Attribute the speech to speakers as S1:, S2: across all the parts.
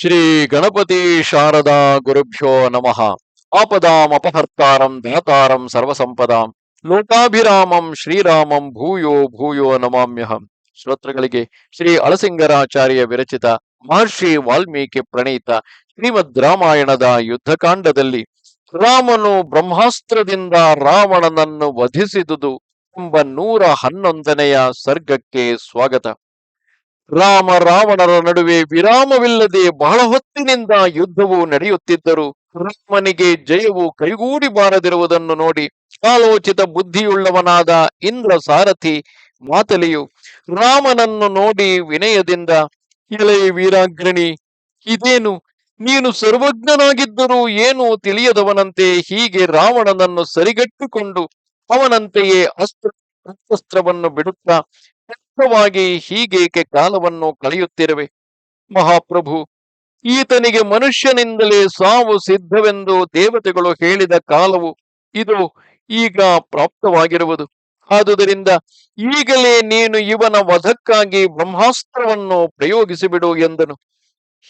S1: ಶ್ರೀ ಗಣಪತಿ ಶಾರದಾ ಗುರುಭ್ಯೋ ನಮಃ. ಆಪದಾಂ ಅಪಹರ್ತಾರಂ ದಾತಾರಂ ಸರ್ವಸಂಪದಾಂ. ಲೋಕಾಭಿರಾಮಂ ಶ್ರೀರಾಮಂ ಭೂಯೋ ಭೂಯೋ ನಮಾಮ್ಯಹಂ. ಶ್ರೋತೃಗಳಿಗೆ ಶ್ರೀ ಅಳಸಿಂಗರಾಚಾರ್ಯ ವಿರಚಿತ ಮಹರ್ಷಿ ವಾಲ್ಮೀಕಿ ಪ್ರಣೀತ ಶ್ರೀಮದ್ ರಾಮಾಯಣದ ಯುದ್ಧಕಾಂಡದಲ್ಲಿ ರಾಮನು ಬ್ರಹ್ಮಾಸ್ತ್ರದಿಂದ ರಾವಣನನ್ನು ವಧಿಸಿದುದು ಎಂಬ ನೂರ ಹನ್ನೊಂದನೆಯ ಸರ್ಗಕ್ಕೆ ಸ್ವಾಗತ. ರಾಮ ರಾವಣರ ನಡುವೆ ವಿರಾಮವಿಲ್ಲದೆ ಬಹಳ ಹೊತ್ತಿನಿಂದ ಯುದ್ಧವು ನಡೆಯುತ್ತಿದ್ದರು. ರಾಮನಿಗೆ ಜಯವು ಕೈಗೂಡಿ ಬಾರದಿರುವುದನ್ನು ನೋಡಿ ಆಲೋಚಿತ ಬುದ್ಧಿಯುಳ್ಳವನಾದ ಇಂದ್ರ ಸಾರಥಿ ಮಾತಲಿಯು, ರಾಮನನ್ನು ನೋಡಿ ವಿನಯದಿಂದ ಇಳೆಯ ವೀರಾಗ್ರಣಿ ಇದೇನು? ನೀನು ಸರ್ವಜ್ಞನಾಗಿದ್ದರೂ ಏನು ತಿಳಿಯದವನಂತೆ ಹೀಗೆ ರಾವಣನನ್ನು ಸರಿಗಟ್ಟಿಕೊಂಡು ಅವನಂತೆಯೇ ಅಸ್ತ್ರ, ಅಸ್ತ್ರವನ್ನು ಬಿಡುತ್ತಾ ವ್ಯರ್ಥವಾಗಿ ಹೀಗೇಕೆ ಕಾಲವನ್ನು ಕಳೆಯುತ್ತಿರುವೆ? ಮಹಾಪ್ರಭು, ಈತನಿಗೆ ಮನುಷ್ಯನಿಂದಲೇ ಸಾವು ಸಿದ್ಧವೆಂದು ದೇವತೆಗಳು ಹೇಳಿದ ಕಾಲವು ಇದು ಈಗ ಪ್ರಾಪ್ತವಾಗಿರುವುದು. ಆದುದರಿಂದ ಈಗಲೇ ನೀನು ಇವನ ವಧಕ್ಕಾಗಿ ಬ್ರಹ್ಮಾಸ್ತ್ರವನ್ನು ಪ್ರಯೋಗಿಸಿಬಿಡು ಎಂದನು.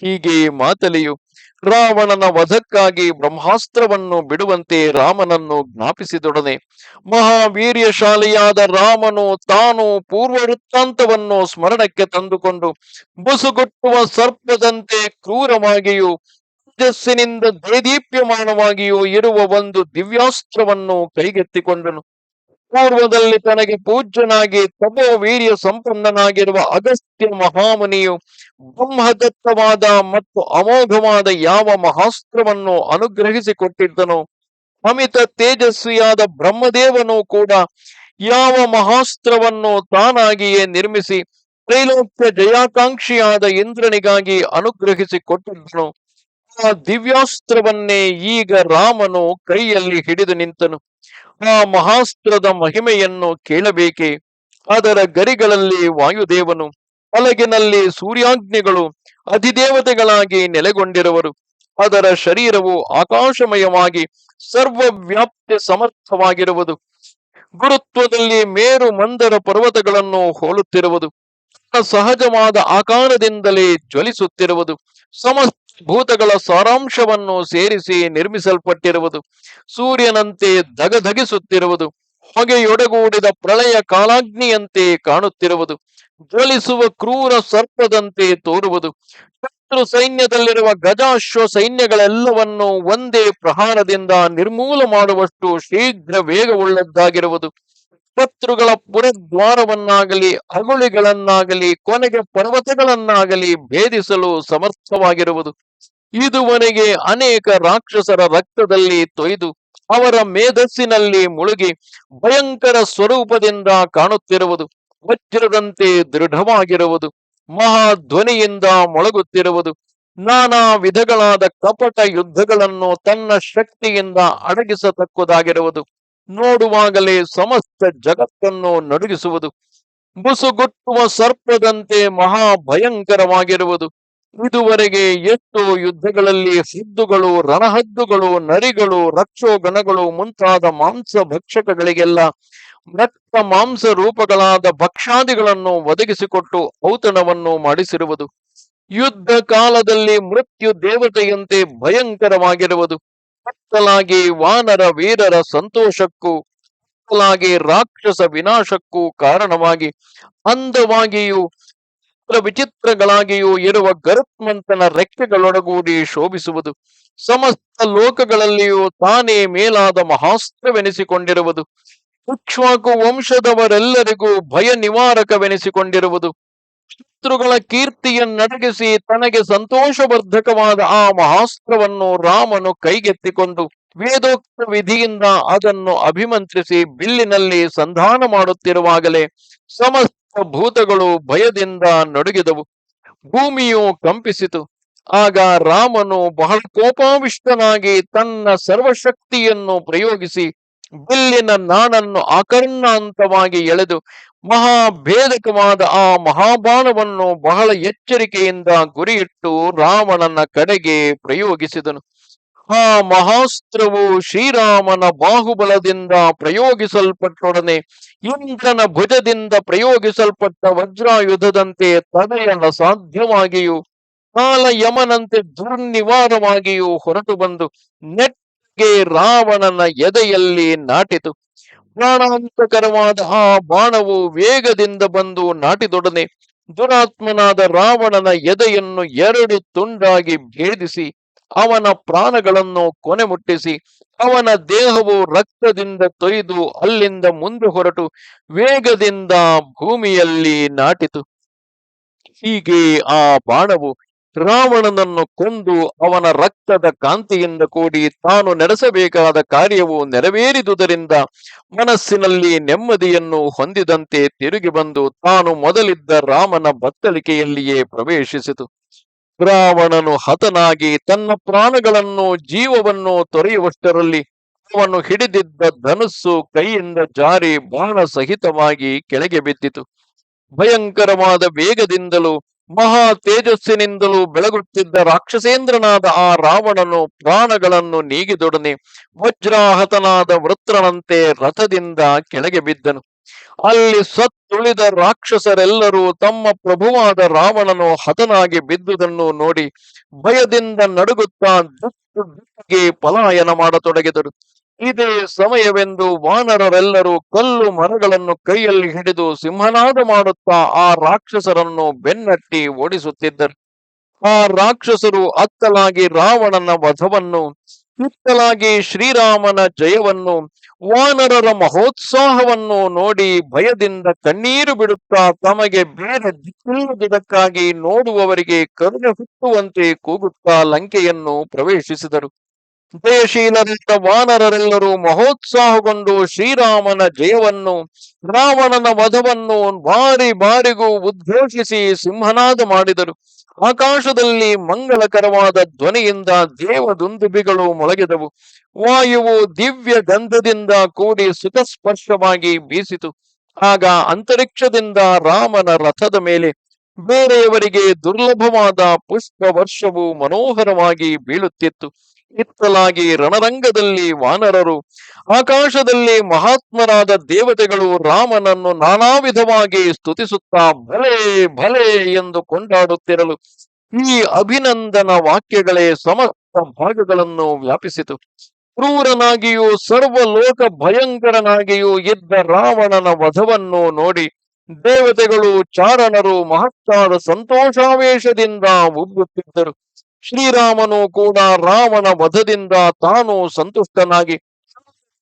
S1: ಹೀಗೆ ಮಾತಲಿಯು ರಾವಣನ ವಧಕ್ಕಾಗಿ ಬ್ರಹ್ಮಾಸ್ತ್ರವನ್ನು ಬಿಡುವಂತೆ ರಾಮನನ್ನು ಜ್ಞಾಪಿಸಿದೊಡನೆ ಮಹಾವೀರ್ಯಶಾಲಿಯಾದ ರಾಮನು ತಾನು ಪೂರ್ವ ವೃತ್ತಾಂತವನ್ನು ಸ್ಮರಣಕ್ಕೆ ತಂದುಕೊಂಡು ಬುಸುಗುಟ್ಟುವ ಸರ್ಪದಂತೆ ಕ್ರೂರವಾಗಿಯೂ ತೇಜಸ್ಸಿನಿಂದ ದೇದೀಪ್ಯಮಾನವಾಗಿಯೂ ಇರುವ ಒಂದು ದಿವ್ಯಾಸ್ತ್ರವನ್ನು ಕೈಗೆತ್ತಿಕೊಂಡನು. ಪೂರ್ವದಲ್ಲಿ ತನಗೆ ಪೂಜ್ಯನಾಗಿ ತಪೋ ವೀರ್ಯ ಸಂಪನ್ನನಾಗಿರುವ ಅಗಸ್ತ್ಯ ಮಹಾಮುನಿಯು ಬ್ರಹ್ಮದತ್ತವಾದ ಮತ್ತು ಅಮೋಘವಾದ ಯಾವ ಮಹಾಸ್ತ್ರವನ್ನು ಅನುಗ್ರಹಿಸಿಕೊಟ್ಟಿದ್ದನೋ, ಅಮಿತ ತೇಜಸ್ವಿಯಾದ ಬ್ರಹ್ಮದೇವನು ಕೂಡ ಯಾವ ಮಹಾಸ್ತ್ರವನ್ನು ತಾನಾಗಿಯೇ ನಿರ್ಮಿಸಿ ತ್ರೈಲೋಕ್ಯ ಜಯಾಕಾಂಕ್ಷಿಯಾದ ಇಂದ್ರನಿಗಾಗಿ ಅನುಗ್ರಹಿಸಿ ಕೊಟ್ಟಿದ್ದನು ಆ ದಿವ್ಯಾಸ್ತ್ರವನ್ನೇ ಈಗ ರಾಮನು ಕೈಯಲ್ಲಿ ಹಿಡಿದು ನಿಂತನು. ಆ ಮಹಾಸ್ತ್ರದ ಮಹಿಮೆಯನ್ನು ಕೇಳಬೇಕೆ? ಅದರ ಗರಿಗಳಲ್ಲಿ ವಾಯುದೇವನು ಅಲಗಿನಲ್ಲಿ ಸೂರ್ಯಾಗ್ನಿಗಳು ಅಧಿದೇವತೆಗಳಾಗಿ ನೆಲೆಗೊಂಡಿರುವರು. ಅದರ ಶರೀರವು ಆಕಾಶಮಯವಾಗಿ ಸರ್ವವ್ಯಾಪ್ತಿ ಸಮರ್ಥವಾಗಿರುವುದು. ಗುರುತ್ವದಲ್ಲಿ ಮೇರು ಮಂದರ ಪರ್ವತಗಳನ್ನು ಹೋಲುತ್ತಿರುವುದು. ಸಹಜವಾದ ಆಕಾರದಿಂದಲೇ ಜ್ವಲಿಸುತ್ತಿರುವುದು. ಸಮಸ್ತ ಭೂತಗಳ ಸಾರಾಂಶವನ್ನು ಸೇರಿಸಿ ನಿರ್ಮಿಸಲ್ಪಟ್ಟಿರುವುದು, ಸೂರ್ಯನಂತೆ ಧಗಧಗಿಸುತ್ತಿರುವುದು, ಹೊಗೆಯೊಡಗೂಡಿದ ಪ್ರಳಯ ಕಾಲಾಗ್ನಿಯಂತೆ ಕಾಣುತ್ತಿರುವುದು, ಜ್ವಲಿಸುವ ಕ್ರೂರ ಸರ್ಪದಂತೆ ತೋರುವುದು, ಶತ್ರು ಸೈನ್ಯದಲ್ಲಿರುವ ಗಜಾಶ್ವ ಸೈನ್ಯಗಳೆಲ್ಲವನ್ನು ಒಂದೇ ಪ್ರಹಾರದಿಂದ ನಿರ್ಮೂಲ ಮಾಡುವಷ್ಟು ಶೀಘ್ರ ವೇಗವುಳ್ಳದ್ದಾಗಿರುವುದು, ಶತ್ರುಗಳ ಪುರದ್ವಾರವನ್ನಾಗಲಿ ಅಗುಳಿಗಳನ್ನಾಗಲಿ ಕೊನೆಗೆ ಪರ್ವತಗಳನ್ನಾಗಲಿ ಭೇದಿಸಲು ಸಮರ್ಥವಾಗಿರುವುದು. ಇದುವರೆಗೆ ಅನೇಕ ರಾಕ್ಷಸರ ರಕ್ತದಲ್ಲಿ ತೊಯ್ದು ಅವರ ಮೇಧಸ್ಸಿನಲ್ಲಿ ಮುಳುಗಿ ಭಯಂಕರ ಸ್ವರೂಪದಿಂದ ಕಾಣುತ್ತಿರುವುದು, ವಜ್ರದಂತೆ ದೃಢವಾಗಿರುವುದು, ಮಹಾಧ್ವನಿಯಿಂದ ಮೊಳಗುತ್ತಿರುವುದು, ನಾನಾ ವಿಧಗಳಾದ ಕಪಟ ಯುದ್ಧಗಳನ್ನು ತನ್ನ ಶಕ್ತಿಯಿಂದ ಅಡಗಿಸತಕ್ಕುದಾಗಿರುವುದು. ನೋಡುವಾಗಲೇ ಸಮಸ್ತ ಜಗತ್ತನ್ನು ನಡುಗಿಸುವುದು ಬುಸುಗುಟ್ಟುವ ಸರ್ಪದಂತೆ ಮಹಾ ಭಯಂಕರವಾಗಿರುವುದು ಇದುವರೆಗೆ ಎಷ್ಟೋ ಯುದ್ಧಗಳಲ್ಲಿ ಹದ್ದುಗಳು ರಣಹದ್ದುಗಳು, ನರಿಗಳು, ರಕ್ಷೋಗಣಗಳು ಮುಂತಾದ ಮಾಂಸ ಭಕ್ಷಕಗಳಿಗೆಲ್ಲ ರಕ್ತ ಮಾಂಸ ರೂಪಗಳಾದ ಭಕ್ಷಾದಿಗಳನ್ನು ಒದಗಿಸಿಕೊಟ್ಟು ಔತಣವನ್ನು ಮಾಡಿಸಿರುವುದು. ಯುದ್ಧ ಕಾಲದಲ್ಲಿ ಮೃತ್ಯು ದೇವತೆಯಂತೆ ಭಯಂಕರವಾಗಿರುವುದು. ಕತ್ತಲಾಗಿ ವಾನರ ವೀರರ ಸಂತೋಷಕ್ಕೂ, ಕತ್ತಲಾಗಿ ರಾಕ್ಷಸ ವಿನಾಶಕ್ಕೂ ಕಾರಣವಾಗಿ ಅಂದವಾಗಿಯೂ ಚಿತ್ರ ವಿಚಿತ್ರಗಳಾಗಿಯೂ ಇರುವ ಗರುತ್ಮಂತನ ರೆಕ್ಕೆಗಳೊಡಗೂಡಿ ಶೋಭಿಸುವುದು. ಸಮಸ್ತ ಲೋಕಗಳಲ್ಲಿಯೂ ತಾನೇ ಮೇಲಾದ ಮಹಾಸ್ತ್ರವೆನಿಸಿಕೊಂಡಿರುವುದು. ಇಕ್ಷ್ವಾಕು ವಂಶದವರೆಲ್ಲರಿಗೂ ಭಯ ನಿವಾರಕವೆನಿಸಿಕೊಂಡಿರುವುದು ಶತ್ರುಗಳ ಕೀರ್ತಿಯನ್ನಡಗಿಸಿ ತನಗೆ ಸಂತೋಷವರ್ಧಕವಾದ ಆ ಮಹಾಸ್ತ್ರವನ್ನು ರಾಮನು ಕೈಗೆತ್ತಿಕೊಂಡು ವೇದೋಕ್ತ ವಿಧಿಯಿಂದ ಅದನ್ನು ಅಭಿಮಂತ್ರಿಸಿ ಬಿಲ್ಲಿನಲ್ಲಿ ಸಂಧಾನ ಮಾಡುತ್ತಿರುವಾಗಲೇ ಸಮಸ್ತ ಭೂತಗಳು ಭಯದಿಂದ ನಡುಗಿದವು. ಭೂಮಿಯು ಕಂಪಿಸಿತು. ಆಗ ರಾಮನು ಬಹಳ ಕೋಪಾವಿಷ್ಟನಾಗಿ ತನ್ನ ಸರ್ವಶಕ್ತಿಯನ್ನು ಪ್ರಯೋಗಿಸಿ ಬಿಲ್ಲಿನ ನಾಣನ್ನು ಆಕರ್ಣಾಂತವಾಗಿ ಎಳೆದು ಮಹಾಭೇದಕವಾದ ಆ ಮಹಾಬಾಣವನ್ನು ಬಹಳ ಎಚ್ಚರಿಕೆಯಿಂದ ಗುರಿಯಿಟ್ಟು ರಾವಣನ ಕಡೆಗೆ ಪ್ರಯೋಗಿಸಿದನು. ಆ ಮಹಾಸ್ತ್ರವು ಶ್ರೀರಾಮನ ಬಾಹುಬಲದಿಂದ ಪ್ರಯೋಗಿಸಲ್ಪಟ್ಟೊಡನೆ ಇಂದ್ರನ ಭುಜದಿಂದ ಪ್ರಯೋಗಿಸಲ್ಪಟ್ಟ ವಜ್ರಾಯುಧದಂತೆ ತಡೆಯಲು ಸಾಧ್ಯವಾಗಿಯೂ, ಕಾಲ ಯಮನಂತೆ ದುರ್ನಿವಾರವಾಗಿಯೂ ಹೊರಟು ಬಂದು ನೆಟ್ಟಿಗೆ ರಾವಣನ ಎದೆಯಲ್ಲಿ ನಾಟಿತು. ಪ್ರಾಣಾಂತಕರವಾದ ಆ ಬಾಣವು ವೇಗದಿಂದ ಬಂದು ನಾಟಿದೊಡನೆ ದುರಾತ್ಮನಾದ ರಾವಣನ ಎದೆಯನ್ನು ಎರಡು ತುಂಡಾಗಿ ಭೇದಿಸಿ ಅವನ ಪ್ರಾಣಗಳನ್ನು ಕೊನೆ ಮುಟ್ಟಿಸಿ, ಅವನ ದೇಹವು ರಕ್ತದಿಂದ ತೊಯ್ದು ಅಲ್ಲಿಂದ ಮುಂದೆ ಹೊರಟು ವೇಗದಿಂದ ಭೂಮಿಯಲ್ಲಿ ನಾಟಿತು. ಹೀಗೆ ಆ ಬಾಣವು ರಾವಣನನ್ನು ಕೊಂದು ಅವನ ರಕ್ತದ ಕಾಂತಿಯಿಂದ ಕೂಡಿ ತಾನು ನಡೆಸಬೇಕಾದ ಕಾರ್ಯವು ನೆರವೇರಿದುದರಿಂದ ಮನಸ್ಸಿನಲ್ಲಿ ನೆಮ್ಮದಿಯನ್ನು ಹೊಂದಿದಂತೆ ತಿರುಗಿ ಬಂದು ತಾನು ಮೊದಲಿದ್ದ ರಾಮನ ಬತ್ತಳಿಕೆಯಲ್ಲಿಯೇ ಪ್ರವೇಶಿಸಿತು. ರಾವಣನು ಹತನಾಗಿ ತನ್ನ ಪ್ರಾಣಗಳನ್ನು ಜೀವವನ್ನು ತೊರೆಯುವಷ್ಟರಲ್ಲಿ ಅವನು ಹಿಡಿದಿದ್ದ ಧನುಸ್ಸು ಕೈಯಿಂದ ಜಾರಿ ಬಾಣ ಸಹಿತವಾಗಿ ಕೆಳಗೆ ಬಿದ್ದಿತು. ಭಯಂಕರವಾದ ವೇಗದಿಂದಲೂ ಮಹಾ ತೇಜಸ್ಸಿನಿಂದಲೂ ಬೆಳಗುತ್ತಿದ್ದ ರಾಕ್ಷಸೇಂದ್ರನಾದ ಆ ರಾವಣನು ಪ್ರಾಣಗಳನ್ನು ನೀಗಿದೊಡನೆ ವಜ್ರಾಹತನಾದ ವೃತ್ರನಂತೆ ರಥದಿಂದ ಕೆಳಗೆ ಬಿದ್ದನು. ಅಲ್ಲಿ ಸತ್ತುಳಿದ ರಾಕ್ಷಸರೆಲ್ಲರೂ ತಮ್ಮ ಪ್ರಭುವಾದ ರಾವಣನು ಹತನಾಗಿ ಬಿದ್ದುದನ್ನು ನೋಡಿ ಭಯದಿಂದ ನಡುಗುತ್ತಾ ದಿಕ್ಕು ದಿಕ್ಕಿಗೆ ಪಲಾಯನ ಮಾಡತೊಡಗಿದರು. ಇದೇ ಸಮಯವೆಂದು ವಾನರರೆಲ್ಲರೂ ಕಲ್ಲು ಮರಗಳನ್ನು ಕೈಯಲ್ಲಿ ಹಿಡಿದು ಸಿಂಹನಾದ ಮಾಡುತ್ತಾ ಆ ರಾಕ್ಷಸರನ್ನು ಬೆನ್ನಟ್ಟಿ ಓಡಿಸುತ್ತಿದ್ದರು. ಆ ರಾಕ್ಷಸರು ಅತ್ತಲಾಗಿ ರಾವಣನ ವಧವನ್ನು ಇತ್ತಲಾಗಿ ಶ್ರೀರಾಮನ ಜಯವನ್ನು, ವಾನರರ ಮಹೋತ್ಸಾಹವನ್ನು ನೋಡಿ ಭಯದಿಂದ ಕಣ್ಣೀರು ಬಿಡುತ್ತಾ ತಮಗೆ ಬೇರೆ ದಿಕ್ಕಿಲ್ಲದಕ್ಕಾಗಿ ನೋಡುವವರಿಗೆ ಕರುಣೆ ಹುಟ್ಟುವಂತೆ ಕೂಗುತ್ತಾ ಲಂಕೆಯನ್ನು ಪ್ರವೇಶಿಸಿದರು. ಜಯಶೀಲರಿದ್ದ ವಾನರರೆಲ್ಲರೂ ಮಹೋತ್ಸಾಹಗೊಂಡು ಶ್ರೀರಾಮನ ಜಯವನ್ನು, ರಾವಣನ ವಧವನ್ನು ಬಾರಿ ಬಾರಿಗೂ ಉದ್ಘೋಷಿಸಿ ಸಿಂಹನಾದ ಮಾಡಿದರು. ಆಕಾಶದಲ್ಲಿ ಮಂಗಳಕರವಾದ ಧ್ವನಿಯಿಂದ ದೇವದುಂದುಬಿಗಳು ಮೊಳಗಿದವು. ವಾಯುವು ದಿವ್ಯ ಗಂಧದಿಂದ ಕೂಡಿ ಸುಖಸ್ಪರ್ಶವಾಗಿ ಬೀಸಿತು. ಆಗ ಅಂತರಿಕ್ಷದಿಂದ ರಾಮನ ರಥದ ಮೇಲೆ ಬೇರೆಯವರಿಗೆ ದುರ್ಲಭವಾದ ಪುಷ್ಪ ವರ್ಷವು ಮನೋಹರವಾಗಿ ಬೀಳುತ್ತಿತ್ತು. ಇತ್ತಲಾಗಿ ರಣರಂಗದಲ್ಲಿ ವಾನರರು, ಆಕಾಶದಲ್ಲಿ ಮಹಾತ್ಮರಾದ ದೇವತೆಗಳು ರಾಮನನ್ನು ನಾನಾ ವಿಧವಾಗಿ ಸ್ತುತಿಸುತ್ತಾ ಭಲೆ ಭಲೆ ಎಂದು ಕೊಂಡಾಡುತ್ತಿರಲು ಈ ಅಭಿನಂದನ ವಾಕ್ಯಗಳೇ ಸಮಸ್ತ ಭಾಗಗಳನ್ನು ವ್ಯಾಪಿಸಿತು. ಕ್ರೂರನಾಗಿಯೂ, ಸರ್ವಲೋಕ ಭಯಂಕರನಾಗಿಯೂ ಇದ್ದ ರಾವಣನ ವಧವನ್ನು ನೋಡಿ ದೇವತೆಗಳು ಚಾರಣರು ಮಹತ್ತಾದ ಸಂತೋಷಾವೇಶದಿಂದ ಉಬ್ಬುತ್ತಿದ್ದರು. ಶ್ರೀರಾಮನು ಕೂಡ ರಾವಣ ವಧದಿಂದ ತಾನು ಸಂತುಷ್ಟನಾಗಿ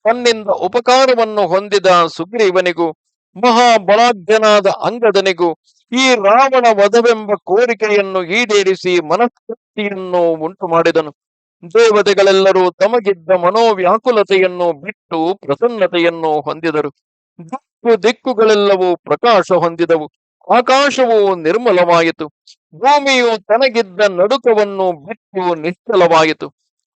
S1: ತನ್ನಿಂದ ಉಪಕಾರವನ್ನು ಹೊಂದಿದ ಸುಗ್ರೀವನಿಗೂ, ಮಹಾಬಲಾಢ್ಯನಾದ ಅಂಗದನಿಗೂ ಈ ರಾವಣ ವಧವೆಂಬ ಕೋರಿಕೆಯನ್ನು ಈಡೇರಿಸಿ ಮನಸ್ತೃಪ್ತಿಯನ್ನು ಉಂಟು ಮಾಡಿದನು ದೇವತೆಗಳೆಲ್ಲರೂ ತಮಗಿದ್ದ ಮನೋವ್ಯಾಕುಲತೆಯನ್ನು ಬಿಟ್ಟು ಪ್ರಸನ್ನತೆಯನ್ನು ಹೊಂದಿದರು. ದಿಕ್ಕು ದಿಕ್ಕುಗಳೆಲ್ಲವೂ ಪ್ರಕಾಶ ಹೊಂದಿದವು. ಆಕಾಶವು ನಿರ್ಮಲವಾಯಿತು. ಭೂಮಿಯು ತನಗಿದ್ದ ನಡುಕವನ್ನು ಬಿಟ್ಟು ನಿಶ್ಚಲವಾಯಿತು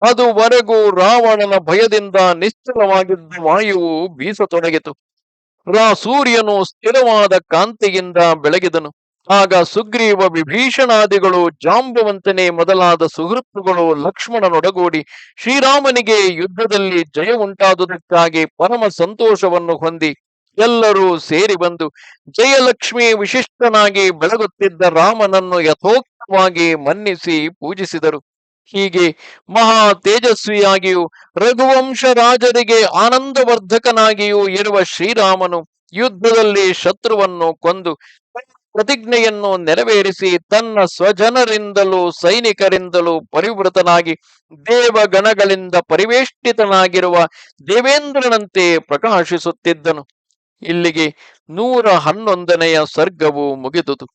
S1: ಅದುವರೆಗೂ ರಾವಣನ ಭಯದಿಂದ ನಿಶ್ಚಲವಾಗಿದ್ದ ವಾಯುವು ಬೀಸತೊಡಗಿತು. ರಾ ಸೂರ್ಯನು ಸ್ಥಿರವಾದ ಕಾಂತಿಯಿಂದ ಬೆಳಗಿದನು. ಆಗ ಸುಗ್ರೀವ ವಿಭೀಷಣಾದಿಗಳು ಜಾಂಬವಂತನೇ ಮೊದಲಾದ ಸುಹೃತ್ತುಗಳು ಲಕ್ಷ್ಮಣನೊಡಗೂಡಿ ಶ್ರೀರಾಮನಿಗೆ ಯುದ್ಧದಲ್ಲಿ ಜಯ ಉಂಟಾದುದಕ್ಕಾಗಿ ಪರಮ ಸಂತೋಷವನ್ನು ಹೊಂದಿ ಎಲ್ಲರೂ ಸೇರಿ ಬಂದು ಜಯಲಕ್ಷ್ಮಿ ವಿಶಿಷ್ಟನಾಗಿ ಬೆಳಗುತ್ತಿದ್ದ ರಾಮನನ್ನು ಯಥೋಕ್ತವಾಗಿ ಮನ್ನಿಸಿ ಪೂಜಿಸಿದರು. ಹೀಗೆ ಮಹಾ ತೇಜಸ್ವಿಯಾಗಿಯೂ, ರಘುವಂಶ ರಾಜರಿಗೆ ಆನಂದವರ್ಧಕನಾಗಿಯೂ ಇರುವ ಶ್ರೀರಾಮನು ಯುದ್ಧದಲ್ಲಿ ಶತ್ರುವನ್ನು ಕೊಂದು ಪ್ರತಿಜ್ಞೆಯನ್ನು ನೆರವೇರಿಸಿ ತನ್ನ ಸ್ವಜನರಿಂದಲೂ ಸೈನಿಕರಿಂದಲೂ ಪರಿವೃತನಾಗಿ ದೇವಗಣಗಳಿಂದ ಪರಿವೇಷ್ಟಿತನಾಗಿರುವ ದೇವೇಂದ್ರನಂತೆ ಪ್ರಕಾಶಿಸುತ್ತಿದ್ದನು. ಇಲ್ಲಿಗೆ ನೂರ ಹನ್ನೊಂದನೆಯ ಸರ್ಗವು ಮುಗಿದುದು.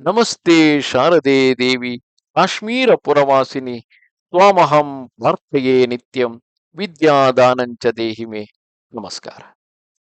S1: ನಮಸ್ತೆ ಶಾರದೆ ದೇವಿ ಕಾಶ್ಮೀರ ಪುರವಾಸಿನಿ ತ್ವಾಮಹಂ ಪ್ರಾರ್ಥಯೇ ನಿತ್ಯಂ, ವಿದ್ಯಾದಾನಂಚ ದೇಹಿಮೆ. ನಮಸ್ಕಾರ.